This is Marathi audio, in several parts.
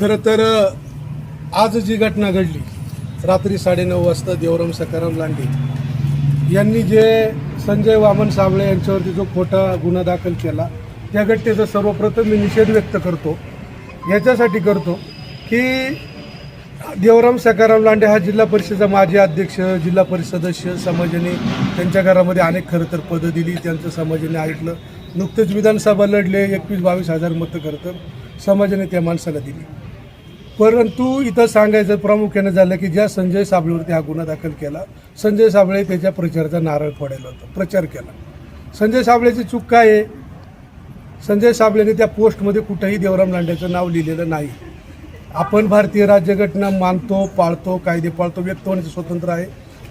खरं तर आज जी घटना घडली रात्री साडेनऊ वाजता देवराम सकाराम लांडे यांनी जे संजय वामन साबळे यांच्यावरती जो खोटा गुन्हा दाखल केला त्या घटनेचा सर्वप्रथम मी निषेध व्यक्त करतो. याच्यासाठी करतो की देवराम सकाराम लांडे हा जिल्हा परिषदेचा माजी अध्यक्ष जिल्हा परिषद सदस्य समाजाने त्यांच्या घरामध्ये अनेक खरं तर पदं दिली त्यांचं समाजाने ऐकलं. नुकतेच विधानसभा लढले एकवीस बावीस हजार मतं खरं तर समाजाने त्या माणसाला दिली. परंतु इथं सांगायचं प्रामुख्यानं झालं की ज्या संजय साबळेवरती हा गुन्हा दाखल केला संजय साबळे त्याच्या प्रचाराचा नारळ फोडायला होता प्रचार केला. संजय साबळेची चूक काय आहे? संजय साबळेने त्या पोस्टमध्ये कुठंही देवराम लांडेचं नाव लिहिलेलं नाही. आपण भारतीय राज्यघटना मानतो पाळतो कायदे पाळतो व्यक्त होण्याचं स्वतंत्र आहे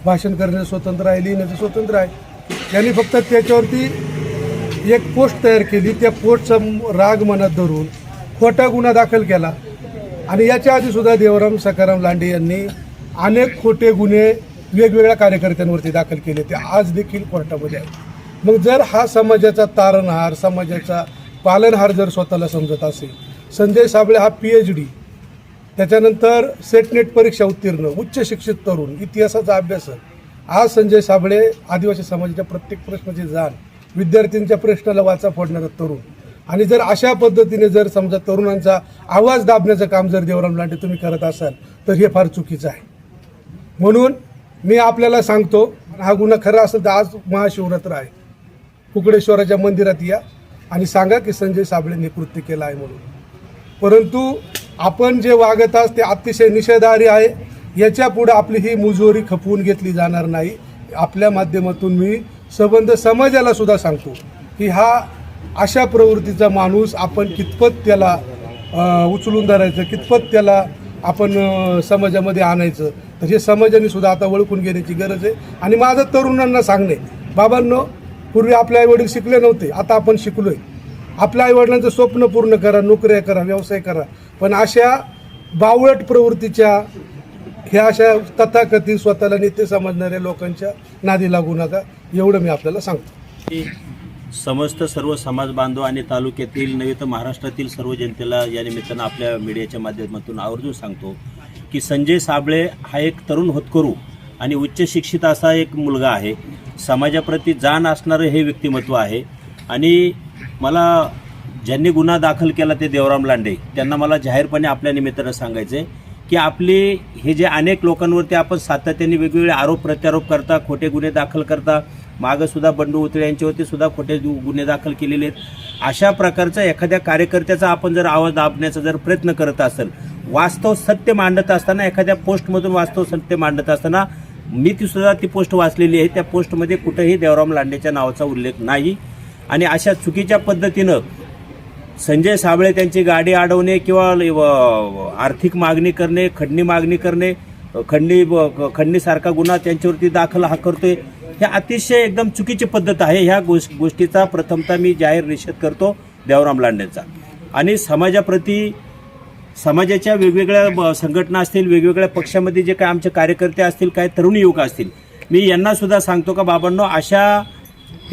भाषण करण्याचं स्वतंत्र आहे लिहिण्याचं स्वतंत्र आहे. त्यांनी फक्त त्याच्यावरती एक पोस्ट तयार केली त्या पोस्टचा राग मनात धरून खोटा गुन्हा दाखल केला. आणि याच्या आधी सुद्धा देवराम सकाराम लांडे यांनी अनेक खोटे गुन्हे वेगवेगळ्या कार्यकर्त्यांवरती दाखल केले ते आज देखील कोर्टामध्ये आहेत. मग जर हा समाजाचा तारणहार समाजाचा पालनहार जर स्वतःला समजत असेल संजय साबळे हा पी एच डी त्याच्यानंतर सेटनेट परीक्षा उत्तीर्ण उच्च शिक्षित तरुण इतिहासाचा अभ्यासक आज संजय साबळे आदिवासी समाजाच्या प्रत्येक प्रश्नाची जाण विद्यार्थ्यांच्या प्रश्नाला वाचा फोडणारा तरुण आणि जर अशा पद्धतीने जर समजा तरुणांचा आवाज दाबण्याचं काम जर देवराम लांडे तुम्ही करत असाल तर हे फार चुकीचं आहे. म्हणून मी आपल्याला सांगतो हा गुन्हा खरा असेल तर आज महाशिवरात्र आहे. कुकडेश्वराच्या मंदिरात या आणि सांगा की संजय साबळेंनी कृत्य केलं आहे म्हणून. परंतु आपण जे वागत आहात ते अतिशय निषेधारी आहे. याच्यापुढे आपली ही मुजोरी खपवून घेतली जाणार नाही. आपल्या माध्यमातून मी संबंध समाजाला सुद्धा सांगतो की हा अशा प्रवृत्तीचा माणूस आपण कितपत त्याला उचलून धरायचं कितपत त्याला आपण समाजामध्ये आणायचं तर हे समाजाने सुद्धा आता ओळखून घेण्याची गरज आहे. आणि माझं तरुणांना सांगणे बाबांनो पूर्वी आपले आईवडील शिकले नव्हते आता आपण शिकलो आहे आपल्या आईवडिलांचं स्वप्न पूर्ण करा नोकऱ्या करा व्यवसाय करा. पण अशा बावळट प्रवृत्तीच्या ह्या अशा तथाकथित स्वतःला नेते समजणाऱ्या लोकांच्या नादी लागू नका एवढं मी आपल्याला सांगतो. समस्त सर्व समाज बांधव आणि तालुक्यातील नव्हे तर महाराष्ट्रातील सर्व जनतेला या निमित्तानं आपल्या मीडियाच्या माध्यमातून आवर्जून सांगतो की संजय साबळे हा एक तरुण होतकरू आणि उच्च शिक्षित असा एक मुलगा आहे. समाजाप्रती जाण असणारं हे व्यक्तिमत्व आहे. आणि मला ज्यांनी गुन्हा दाखल केला ते देवराम लांडे. त्यांना मला जाहीरपणे आपल्या निमित्तानं सांगायचं की आपले हे जे अनेक लोकांवरती आपण सातत्याने वेगवेगळे आरोप प्रत्यारोप करता खोटे गुन्हे दाखल करता मागंसुद्धा बंडू उतळे यांच्यावरती सुद्धा खोटे गुन्हे दाखल केलेले आहेत. अशा प्रकारचा एखाद्या कार्यकर्त्याचा आपण जर आवाज दाबण्याचा जर प्रयत्न करत असेल वास्तव सत्य मांडत असताना एखाद्या पोस्टमधून वास्तव सत्य मांडत असताना मी ती सुद्धा ती पोस्ट वाचलेली आहे. त्या पोस्टमध्ये कुठंही देवराम लांडेच्या नावाचा उल्लेख नाही. आणि अशा चुकीच्या पद्धतीनं संजय साबळे त्यांची गाडी अडवणे किंवा ल- आर्थिक मागणी करणे खंडणी मागणी करणे खंडणी ब- खंडणीसारखा गुन्हा त्यांच्यावरती दाखल हा करतोय. हे अतिशय एकदम चुकीची पद्धत आहे. ह्या गोष्ट गोष्टीचा प्रथमतः मी जाहीर निषेध करतो देवराम लांडेंचा. आणि समाजाप्रती समाजाच्या वेगवेगळ्या ब- संघटना असतील वेगवेगळ्या पक्षामध्ये जे काय आमचे कार्यकर्ते असतील काय तरुण युवक असतील मी यांनासुद्धा सांगतो का बाबांनो अशा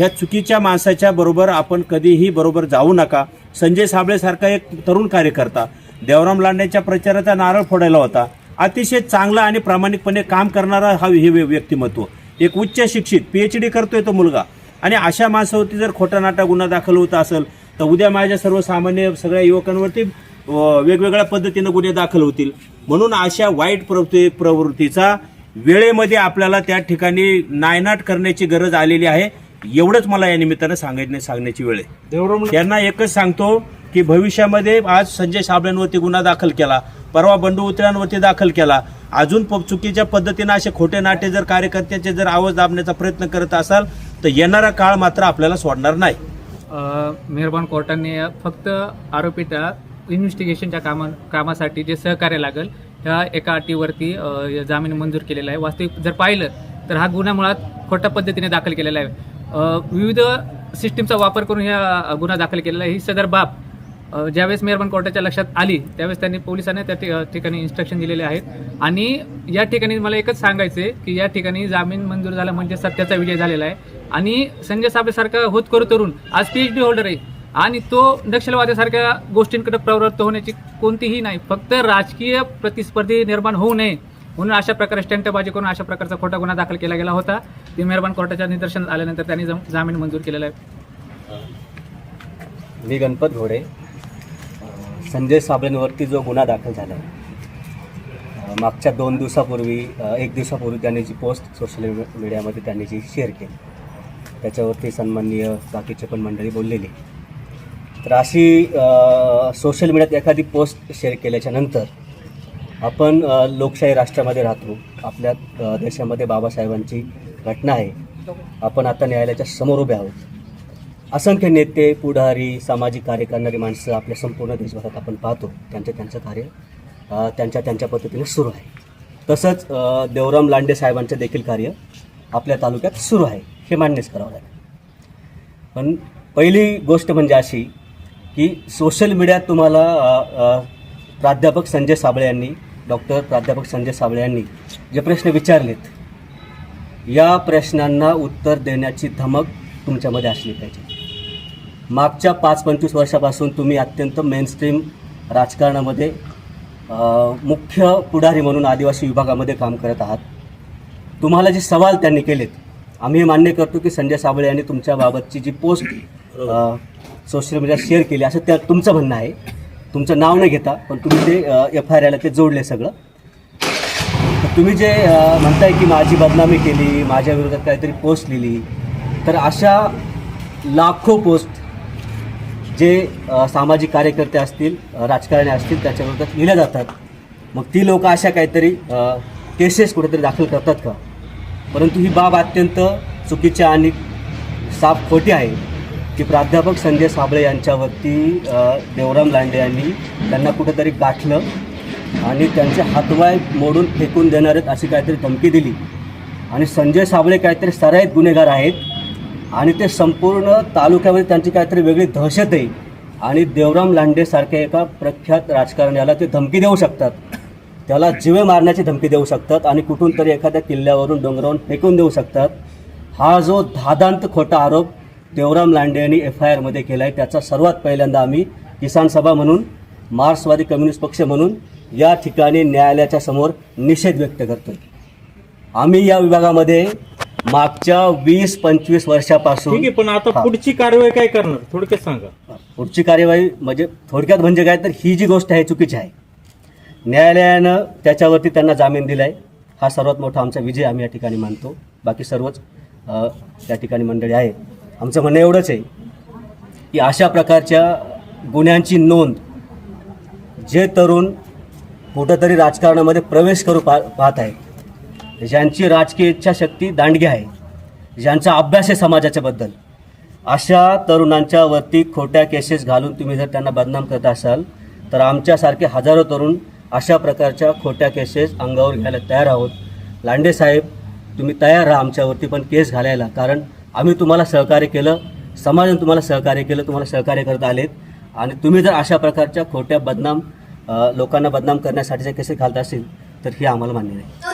या चुकीच्या माणसाच्या बरोबर आपण कधीही बरोबर जाऊ नका. संजय साबळेसारखा एक तरुण कार्यकर्ता देवराम लांडेच्या प्रचाराचा नारळ फोडायला होता. अतिशय चांगला आणि प्रामाणिकपणे काम करणारा हा हे व्य- व्यक्तिमत्व. एक उच्च शिक्षित पी एच डी करतोय तो मुलगा. आणि अशा माणसावरती जर खोटा नाटा गुन्हा दाखल होत असेल तर उद्या माझ्या सर्वसामान्य सगळ्या युवकांवरती वेगवेगळ्या पद्धतीनं गुन्हे दाखल होतील. म्हणून अशा वाईट प्रवृत्ती प्रवृत्तीचा वेळेमध्ये आपल्याला त्या ठिकाणी नायनाट करण्याची गरज आलेली आहे. एवढंच मला या निमित्तानं सांगण्या सांगण्याची वेळ आहे. त्यांना एकच सांगतो की भविष्यामध्ये आज संजय साबळेंवरती गुन्हा दाखल केला परवा बंडू उतऱ्यांवरती दाखल केला. अजून प- चुकीच्या पद्धतीनं असे खोटे नाटे जर कार्यकर्त्याचे जर आवाज दाबण्याचा प्रयत्न करत असाल तर येणारा काळ मात्र आपल्याला सोडणार नाही. मेहरबान कोर्टाने फक्त आरोपीच्या इन्व्हेस्टिगेशनच्या कामा कामासाठी जे सहकार्य लागेल ह्या एका अटीवरती जामीन मंजूर केलेला आहे. वास्तविक जर पाहिलं तर हा गुन्हा मुळात खोट्या पद्धतीने दाखल केलेला आहे. विविध सिस्टीमचा वापर करून ह्या गुन्हा दाखल केलेला आहे. ही सदर बाब ज्यावेळेस मेहरबान कोर्टाच्या लक्षात आली त्यावेळेस त्यांनी पोलिसांना त्या ठिकाणी इन्स्ट्रक्शन दिलेले आहेत. आणि या ठिकाणी मला एकच सांगायचं आहे की या ठिकाणी जामीन मंजूर झाला म्हणजे सत्याचा विजय झालेला आहे. आणि संजय साबळेसारखा होत करू तरुण आज पी एच डी होल्डर आहे. आणि तो नक्षलवाद्यासारख्या गोष्टींकडे प्रवृत्त होण्याची कोणतीही नाही फक्त राजकीय प्रतिस्पर्धी निर्माण होऊ नये म्हणून अशा प्रकारे स्टंटबाजी करून अशा प्रकारचा खोटा गुन्हा दाखल केला गेला होता. ते मेहरबान कोर्टाच्या निदर्शनात आल्यानंतर त्यांनी जामीन मंजूर केलेला आहे. मी गणपत घोडे संजय साबळेंवरती जो गुन्हा दाखल झाला आहे मागच्या दोन दिवसापूर्वी एक दिवसापूर्वी त्यांनी जी पोस्ट सोशल मीडियामध्ये त्यांनी जी शेअर केली त्याच्यावरती सन्माननीय बाकीचे पण मंडळी बोललेली. तर अशी सोशल मीडियात एखादी पोस्ट शेअर केल्याच्यानंतर आपण लोकशाही राष्ट्रामध्ये राहतो आपल्या देशामध्ये बाबासाहेबांची घटना आहे आपण आता न्यायालयाच्या समोर उभे आहोत. असंख्य नेते पुढारी सामाजिक कार्य करणारी माणसं आपल्या संपूर्ण देशभरात आपण पाहतो. त्यांचं त्यांचं कार्य त्यांच्या त्यांच्या पद्धतीने सुरू आहे. तसंच देवराम लांडे साहेबांचं देखील कार्य आपल्या तालुक्यात सुरू आहे हे मान्यच करावं लागेल. पण पहिली गोष्ट म्हणजे अशी की सोशल मीडियात तुम्हाला प्राध्यापक संजय साबळे यांनी डॉक्टर प्राध्यापक संजय साबळे यांनी जे प्रश्न विचारलेत या प्रश्नांना उत्तर देण्याची धमक तुमच्यामध्ये असली पाहिजे. मागच्या पाच पंचवीस वर्षापासून तुम्ही अत्यंत मेनस्ट्रीम राजकारणामध्ये मुख्य पुढारी म्हणून आदिवासी विभागामध्ये काम करत आहात. तुम्हाला जे सवाल त्यांनी केलेत आम्ही हे मान्य करतो की संजय साबळे यांनी तुमच्याबाबतची जी पोस्ट सोशल मीडियात शेअर केली असं त्या तुमचं म्हणणं आहे. तुमचं नाव न घेता पण तुम्ही ते एफ आय आरला ते जोडले सगळं. तर तुम्ही जे म्हणताय की माझी बदनामी केली माझ्या विरोधात काहीतरी पोस्ट लिहिली तर अशा लाखो पोस्ट जे सामाजिक कार्यकर्ते असतील राजकारणी असतील त्याच्या विरोधात लिहिल्या जातात. मग ती लोक अशा काहीतरी केसेस कुठेतरी दाखल करतात का? परंतु ही बाब अत्यंत चुकीची आणि साफ खोटी आहे की प्राध्यापक संजय साबळे यांच्यावरती देवराम लांडे यांनी त्यांना कुठेतरी गाठलं आणि त्यांचे हातवाय मोडून फेकून देणार आहेत अशी काहीतरी धमकी दिली. आणि संजय साबळे काहीतरी सराईत गुन्हेगार आहेत आणि ते संपूर्ण तालुक्यामध्ये त्यांची काहीतरी वेगळी दहशत आहे आणि देवराम लांडेसारख्या एका प्रख्यात राजकारण्याला ते धमकी देऊ शकतात. त्याला जीवे मारण्याची धमकी देऊ शकतात आणि कुठून तरी एखाद्या किल्ल्यावरून डोंगरावरून फेकून देऊ शकतात. हा जो धादांत खोटा आरोप देवराम लांडे यांनी एफ आय आरमध्ये केला आहे त्याचा सर्वात पहिल्यांदा आम्ही किसान सभा म्हणून मार्क्सवादी कम्युनिस्ट पक्ष म्हणून या ठिकाणी न्यायालयाच्या समोर निषेध व्यक्त करतो आम्ही या विभागामध्ये मागच्या वीस पंचवीस वर्षापासून ठीक आहे पण आता हा. पुढची कारवाई काय करणार? थोडक्यात सांगा. पुढची कार्यवाही म्हणजे थोडक्यात म्हणजे काय तर ही जी गोष्ट आहे चुकीची आहे. न्यायालयानं त्याच्यावरती त्यांना जामीन दिला आहे हा सर्वात मोठा आमचा विजय आम्ही या ठिकाणी मानतो. बाकी सर्वच अ, त्या ठिकाणी मंडळी आहे आमचं म्हणणं एवढंच आहे की अशा प्रकारच्या गुन्ह्यांची नोंद जे तरुण कुठंतरी राजकारणामध्ये प्रवेश करू पा पाहत आहेत ज्यांची राजकीय इच्छाशक्ती दांडगी आहे ज्यांचा अभ्यास आहे समाजाच्याबद्दल अशा तरुणांच्या वरती खोट्या केसेस घालून तुम्ही जर त्यांना बदनाम करत असाल तर आमच्यासारखे हजारो तरुण अशा प्रकारच्या खोट्या केसेस अंगावर घ्यायला तयार आहोत. लांडे साहेब तुम्ही तयार राहा आमच्यावरती पण केस घालायला कारण आम्ही तुम्हाला सहकार्य केलं समाजाने तुम्हाला सहकार्य केलं तुम्हाला सहकार्य करत आलेत. आणि तुम्ही जर अशा प्रकारच्या खोट्या बदनाम लोकांना बदनाम करण्यासाठीचे केसेस घालत असेल तर हे आम्हाला मान्य नाही.